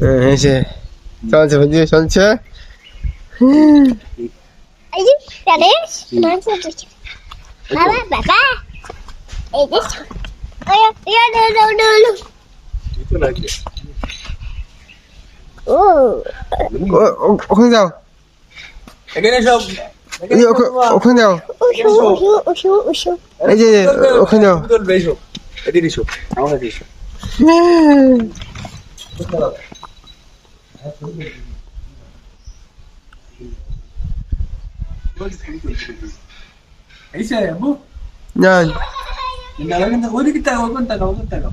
এই যে চলছে ভিডিও চলছে? এই এই ওখানে যাও। এখানে সব এই ওখানে যাও। উশু উশু উশু উশু এই যে ওখানে যাও। এদিকে এসো। আমার কাছে এসো। এই সে আব্বু না না লাগেন ওই দিকে তাকাও ওখান তাকাও ওখান তাকাও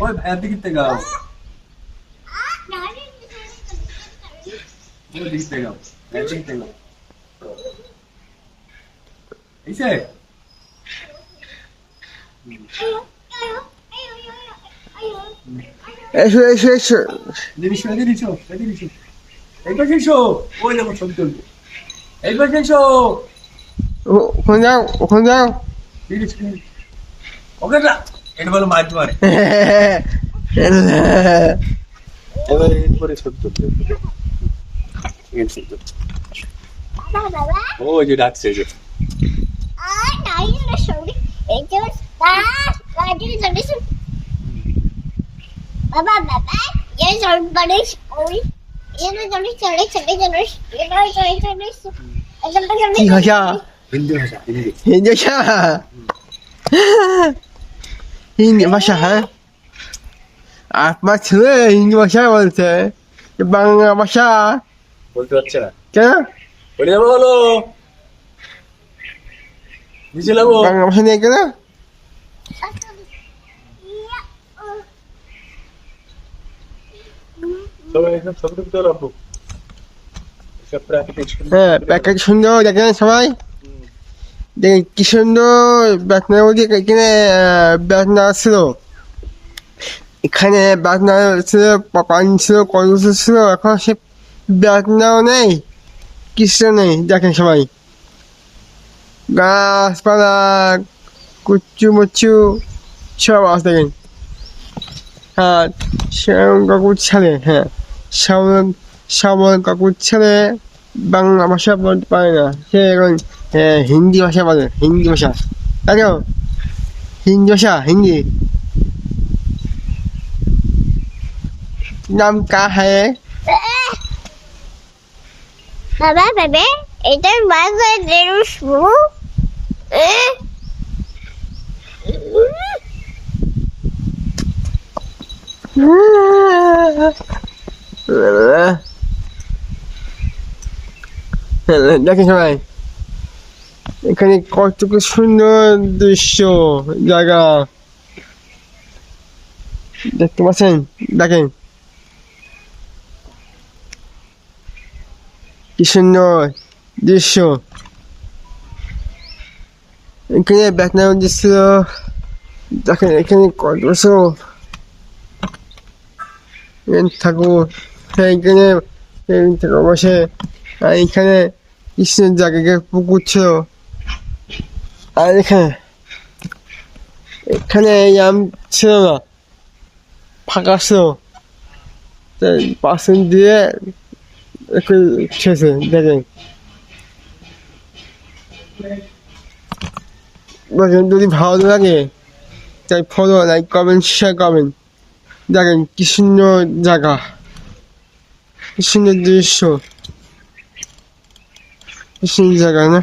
ওই ভাইয়ের দিকে তাকাও ওই দিকে তাকাও ভাইয়ের দিকে তাকাও এই সে এসো এসো এসো এদিকে এসো এদিকে এসো এদিকে এসো এই পাশে এসো ওই দেখো ছবি তুলবে এই পাশে এসো ও- ওখানে যাও ওখানে যাও এদিকে এসো। ওকে না এটা বলো মাছ মারে এবার এরপরে ছবি তুলবে এখানে ছবি তুলবে। বাবা বাবা ও যে ডাকছে যে আই নাই না সরি এই যে বাবা গাড়ি বাবা বাবা এই জলপাড়ে ওই হিন্দি ভাষা হ্যাঁ? আপনার ছেলে হিন্দি ভাষায় বলছে। বাংলা ভাষা। বলতে পারছে না। কেন বাংলা ভাষা নিয়ে কেন হ্যাঁ প্যাকেট সুন্দর দেখেন সবাই। দেখেন কি সুন্দর এখানে ছিল। এখানে ছিল, পানি ছিল এখন সে বেতনাও নেই কিছু নেই, দেখেন সবাই। গাছপালা কুচু মুচু সব আছে দেখেন। হ্যাঁ কাকুর ছেলে হ্যাঁ। শ্যামল শ্যামল কাকুর ছেলে বাংলা ভাষা বলতে পারে না। সে এখন হিন্দি ভাষা বলে হিন্দি ভাষা। তাই হিন্দি ভাষা হিন্দি। নাম কা হ্যাঁ বাবা বাবা এটা মাঝে বু এ? দেখেন সবাই, এখানে কতটুকু সুন্দর দৃশ্য জায়গা। দেখতে পাচ্ছেন? দেখেন। কি সুন্দর দৃশ্য। এখানে ব্যাকগ্রাউন্ড দৃশ্য দেখেন, এখানে কত ঠাকুর এখানে এখানে বসে, আর এখানে কৃষ্ণের জায়গায় পুকুর ছিল আর এখানে এখানে এই আম ছিল না, ফাঁকা ছিল। পাশে দিয়ে একটু ছেছে দেখেন। দেখেন, যদি ভালো লাগে, তাই ফলো লাইক কমেন্ট শেয়ার করবেন দেখেন কি সুন্দর জায়গা। সুন্দর দৃশ্য সুন্দর জায়গা না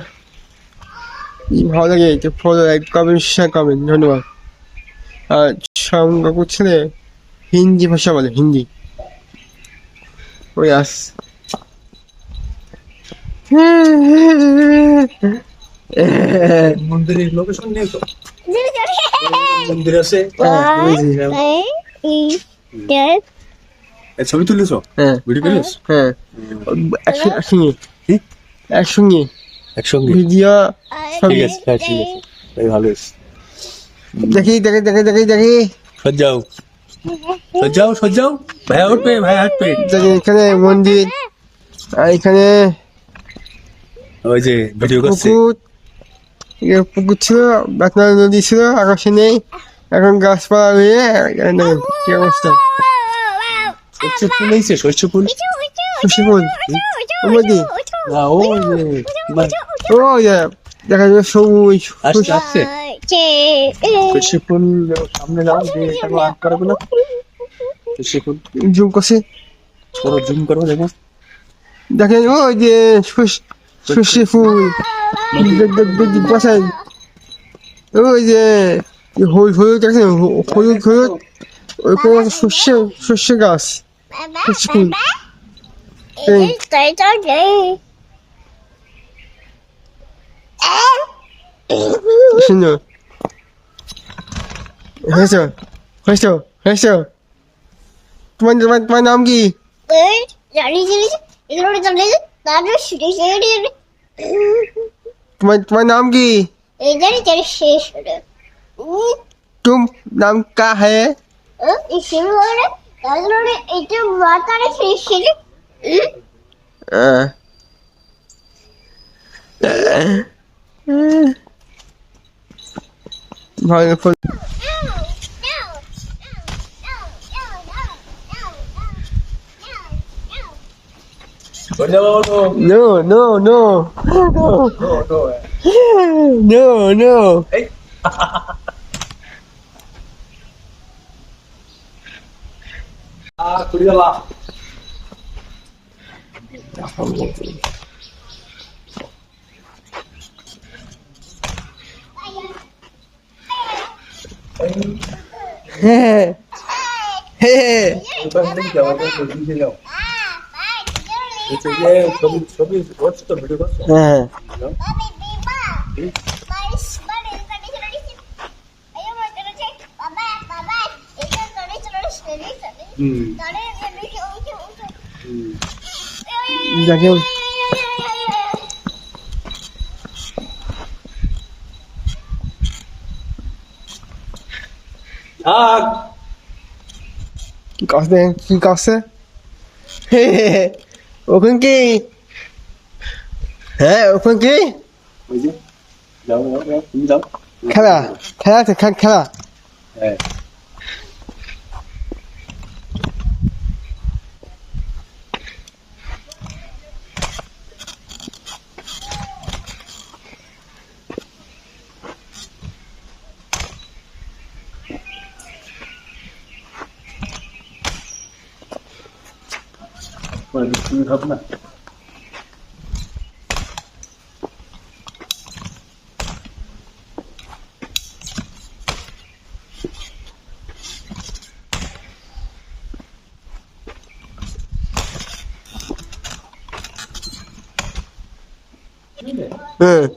ভালো লাগে তো ফলো লাইক কমেন্ট শেয়ার করবেন ধন্যবাদ আর শ্যাম কাকু হিন্দি ভাষা বলে হিন্দি ওই আস মন্দিরের লোকেশন নিয়ে তো মন্দির আছে ছবি তুলেছ? হ্যাঁ। ভিডিও করিস হ্যাঁ। একসঙ্গে একসঙ্গে কি? একসঙ্গে একসঙ্গে ভিডিও ঠিক আছে হ্যাঁ ঠিক আছে। ভালো দেখি দেখি দেখি দেখি দেখি। সজ্জাও। সজ্জাও সজ্জাও। ভাইয়া উঠবে ভাইয়া হাঁটবে দেখি এখানে মন্দির। আর এখানে ওই যে ভিডিও করছে। পুকুর। পুকুর ছিল বাতনা নদী ছিল আকাশে নেই। এখন গাছপালা হয়ে কি অবস্থা? শস্য ফুল শস্য ফুল। খুশি ফুল। ওমদি না ও যে ও দেখা যাবে সবুজ আসছে আসছে শস্য ফুল সামনে যাও যে এটা আট করো না। শস্য ফুল। জুম করছে। করো জুম করো দেখো। দেখেন ওই যে সর্ষে ফুল। দেখেন ওই যে হলুদ হলুদ হলুদ হলুদ ওই কোনো It's cool. It's cool. Sino? Resto. Resto. Resto. Tuan tuan tuan naam ki. तुम्हारा तुम्हारा नाम की इधर इधर शेष तुम नाम क्या है അതിനോട് ഏറ്റവും വാർത്താണ് ശേഷി no, No, no, no, no, no, no, no, no, no. no. যে ছবি ছবি তো ভিডিও করছ হ্যাঁ হুম দেখেন থাক কি কাছে দেখেন কি কাছে ওখান কি হ্যাঁ ওখান কি ওই যে যাও যাও যাও তুমি যাও খেলা 여기 중사구나. 네. 네.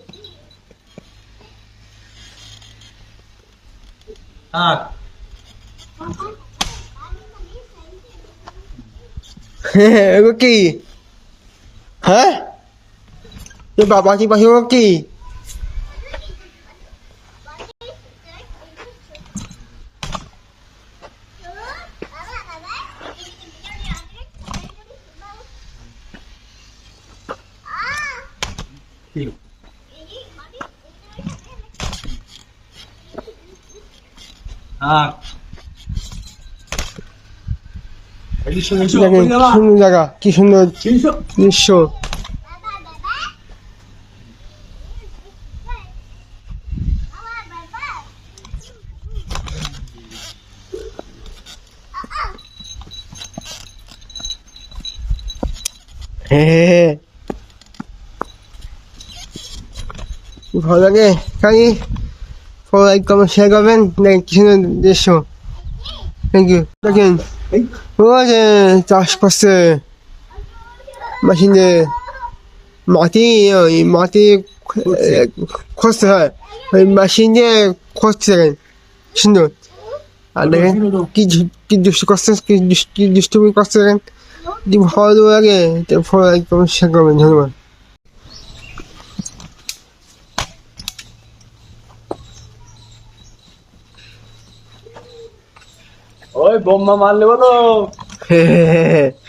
아, হ্যাঁ থাক এগো কি হ্যাঁ এ বাবা কি পাখি ও কি থাক এসো এসো দেখেন কুড়ি কি গেলা সুন্দর জায়গা কি সুন্দর দৃশ্য। হ্যাঁ ভালো লাগে খালি ফলো লাইক কমেন্ট শেয়ার করবেন। কি সুন্দর দৃশ্য। থ্যাংক ইউ দেখেন। এই ও যে চাষ করছে মেশিন দিয়ে মাটি, ওই মাটি খসতে হয়, ওই মেশিন দিয়ে খসছে দেখেন সুন্দর আর দেখেন কি কি দুষ্ট করছে কি দুষ্ট- কি দুষ্টুমি করছে দেখেন যদি ভালো লাগে ফলো লাইক কমেন্ট করবেন ধন্যবাদ। বোমা মারলে বলো।